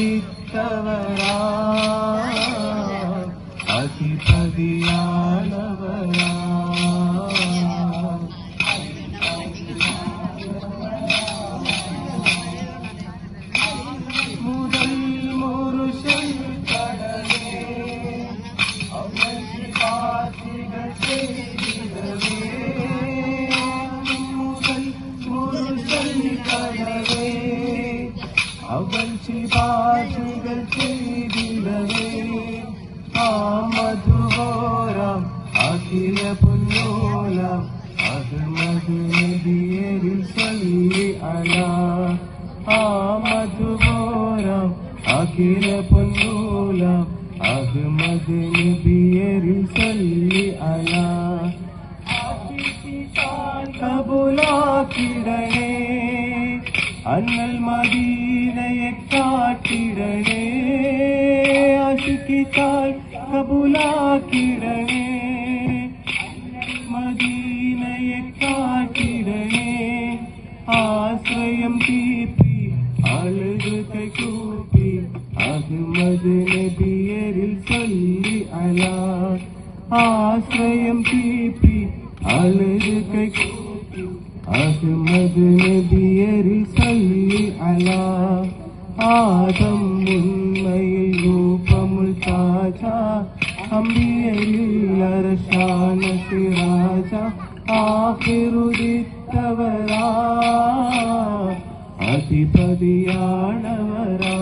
ഉദിത്തവരാ അധിപതിയാണവരാ മുതൽ മുറുഷൻ കടലേ അവൻ കാശികൾ ചെയ്തിടവേ. മുതൽ മുറുഷൻ കടലേ അവൻ ശിവാശികൾ ചെയ്തിടവേ ആ മധുഹോരം അഖില പുന്നോലം അഹ്മദ് നബിയരിൽ സല്ലി അലാ ആ മധുഹോരം അഖില പുന്നോലം അഹ്മദ് നബിയരിൽ സല്ലി അലാ കബുലാക്കിടണേ അന്നൽ മദീനയെ காட்டிடனே அசுக்கித்தாய் கபுலாக்கிடனே மதீனையை காட்டிடனே ஆசிரியம் தீப்பி அழுகை கூப்பி அகமது நபியரில் சொல்லி அலா ஆசிரியம் தீப்பி அழுகை கூப்பி அகமது நபியரில் ആദം ഉന്മയിൽ രൂപമുൽ താജ അമ്പിയരിൽ അരശാന സിറാജ ആഹിറുദിത്തവരാ അധിപതിയാണവരാ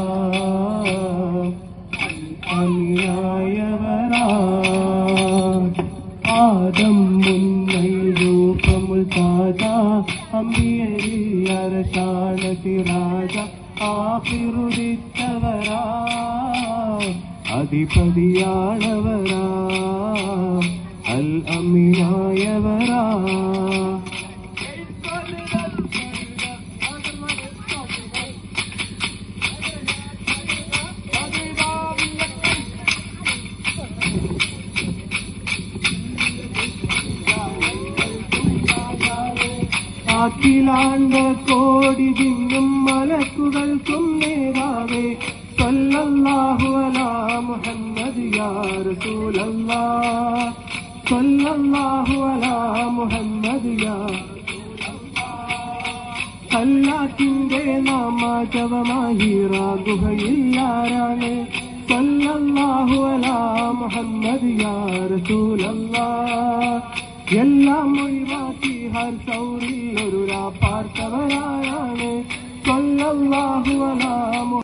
അമിയായവരാ ആദം മുന്നയിൽ രൂപമുൽ താജ അമ്പിയരിൽ അരശാന സിറാജ ஆசிருதித்தவரா அதிபதியானவரா അഖിലാണ്ട കോടി തിന്നും മലക്കുകൾക്കും നേരാവേ സല്ലല്ലാഹു അലാ മുഹമ്മദ് യാ റസൂലല്ലാഹ് സല്ലല്ലാഹു അലാ മുഹമ്മദ് യാ അല്ലാത്തിന്റെ നാമാജവമായി ഗുഹയിൽ ആരാണ് സല്ലല്ലാഹു അലാ മുഹമ്മദ് യാ എല്ലാം ഒഴിവാക്കി ഹർ സൗറിൽ ഒരു പാർത്തവരായാണ്. കൊല്ലം അലാ